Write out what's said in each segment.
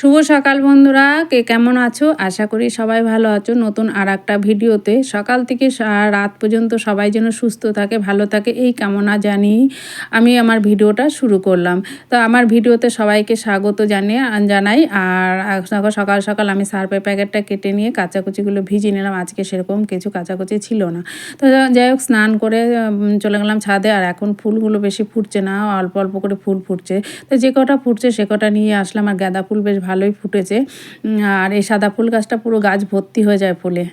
শুভ সকাল বন্ধুরা, কে কেমন আছো? আশা করি সবাই ভালো আছো। নতুন আর একটা ভিডিওতে সকাল থেকে রাত পর্যন্ত সবাই যেন সুস্থ থাকে, ভালো থাকে, এই কামনা জানিয়ে আমি আমার ভিডিওটা শুরু করলাম। তো আমার ভিডিওতে সবাইকে স্বাগত জানিয়ে জানাই। আর সকাল সকাল আমি সার্পে প্যাকেটটা কেটে নিয়ে কাঁচাকুচিগুলো ভিজিয়ে নিলাম। আজকে সেরকম কিছু কাঁচাকুচি ছিল না। তো যাই হোক, স্নান করে চলে গেলাম ছাদে। আর এখন ফুলগুলো বেশি ফুটছে না, অল্প অল্প করে ফুল ফুটছে। তো যে কটা ফুটছে সে কটা নিয়ে আসলাম। আর গাঁদা ফুল বেশ ভালোই ফুটেছে। আর এই সাদা ফুল গাছটা পুরো গাছ ভর্তি হয়ে যায় ফুলে।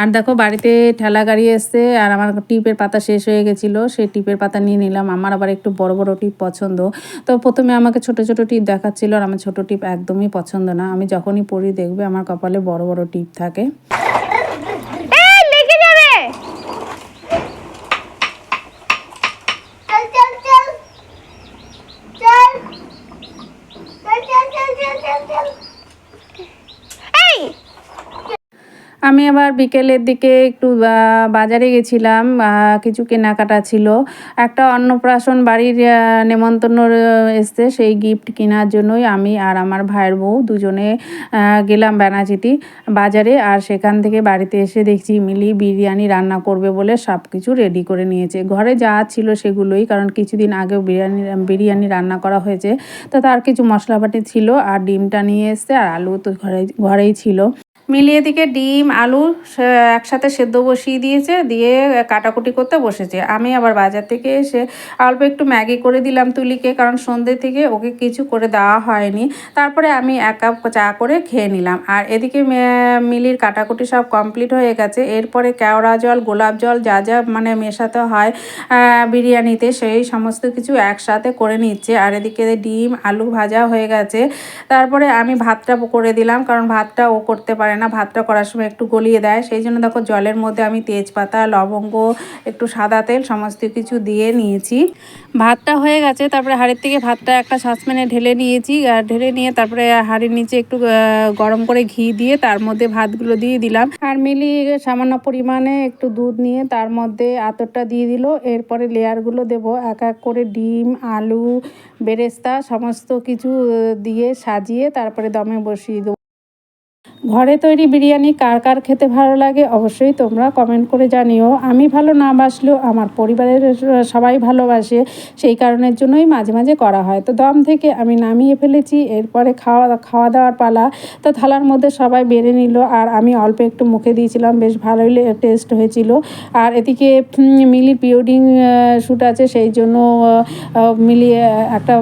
আর দেখো বাড়িতে ঠেলা গাড়ি এসছে, আর আমার টিপের পাতা শেষ হয়ে গেছিল, সেই টিপের পাতা নিয়ে নিলাম। আমার আবার একটু বড় বড় টিপ পছন্দ। তো প্রথমে আমাকে ছোট ছোট টিপ দেখাচ্ছিল, আর আমার ছোট টিপ একদমই পছন্দ না। আমি যখনই পড়ি দেখবে আমার কপালে বড় বড় টিপ থাকে। Daddy. আমি আবার বিকেলের দিকে একটু বাজারে গেছিলাম কিছু কেনাকাটা ছিল। একটা অন্নপ্রাশন বাড়ির নেমন্তন্ন এসছে সেই গিফট কেনার জন্যই আমি আর আমার ভাইয়ের বউ দুজনে গেলাম বেনাচিটি বাজারে আর সেখান থেকে বাড়িতে এসে দেখছি মিলি বিরিয়ানি রান্না করবে বলে সব কিছু রেডি করে নিয়েছে। ঘরে যা ছিল সেগুলোই, কারণ কিছুদিন আগেও বিরিয়ানি বিরিয়ানি রান্না করা হয়েছে। তো তার কিছু মশলাপাতি ছিল আর ডিমটা নিয়ে এসছে আর আলু তো ঘরে ঘরেই ছিল। মিলিয়ে দিকে ডিম, আলু একসাথে সেদ্ধ বসিয়ে দিয়েছে, দিয়ে কাটাকুটি করতে বসেছে। আমি আবার বাজার থেকে এসে অল্প একটু ম্যাগি করে দিলাম তুলিকে, কারণ সন্ধ্যে থেকে ওকে কিছু করে দেওয়া হয়নি। তারপরে আমি এক কাপ চা করে খেয়ে নিলাম। আর এদিকে মিলির কাটাকুটি সব কমপ্লিট হয়ে গেছে। এরপরে কেওড়া জল, গোলাপ জল যা যা মানে মেশাতে হয় বিরিয়ানিতে সেই সমস্ত কিছু একসাথে করে নিচ্ছে। আর এদিকে ডিম, আলু ভাজা হয়ে গেছে। তারপরে আমি ভাতটা করে দিলাম, কারণ ভাতটা ও করতে পারে না। ভাতটা করার সময় একটু গলিয়ে দেয়। সেই জন্য দেখো জলের মধ্যে আমি তেজপাতা, লবঙ্গ, একটু সাদা তেল সমস্ত কিছু দিয়ে নিয়েছি। ভাতটা হয়ে গেছে, তারপরে হাঁড়ির থেকে ভাতটা একটা সসপ্যানে ঢেলে নিয়েছি। আর ঢেলে নিয়ে তারপরে হাঁড়ির নিচে একটু গরম করে ঘি দিয়ে তার মধ্যে ভাতগুলো দিয়ে দিলাম। আর মিলি সামান্য পরিমাণে একটু দুধ নিয়ে তার মধ্যে আতরটা দিয়ে দিল। এরপরে লেয়ারগুলো দেব, এক এক করে ডিম, আলু, বেরেস্তা সমস্ত কিছু দিয়ে সাজিয়ে তারপরে দমে বসিয়ে দেবো। ঘরে তৈরি বিরিয়ানি কার কার খেতে ভালো লাগে অবশ্যই তোমরা কমেন্ট করে জানিও। আমি ভালো না বাসলেও আমার পরিবারের সবাই ভালোবাসে, সেই কারণের জন্যই মাঝে মাঝে করা হয়। তো দম থেকে আমি নামিয়ে ফেলেছি, এরপরে খাওয়া খাওয়া দাওয়ার পালা, তো থালার মধ্যে সবাই বেড়ে নিল আর আমি অল্প একটু মুখে দিয়েছিলাম, বেশ ভালোই টেস্ট হয়েছিল। আর এদিকে মিলি প্রিওডিং শ্যুট আছে, সেই জন্য মিলিয়ে একটা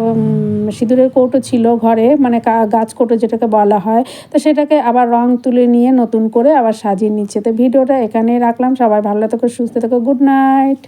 সিঁদুরের কৌটো ছিল ঘরে মানে গাছ কৌটো যেটাকে বলা হয়, তো সেটাকে আবার রং তুলে নিয়ে নতুন করে আবার সাজিয়ে নিচ্ছে। তো ভিডিওটা এখানেই রাখলাম। সবাই ভালো থেকো, সুস্থ থেকো, গুড নাইট।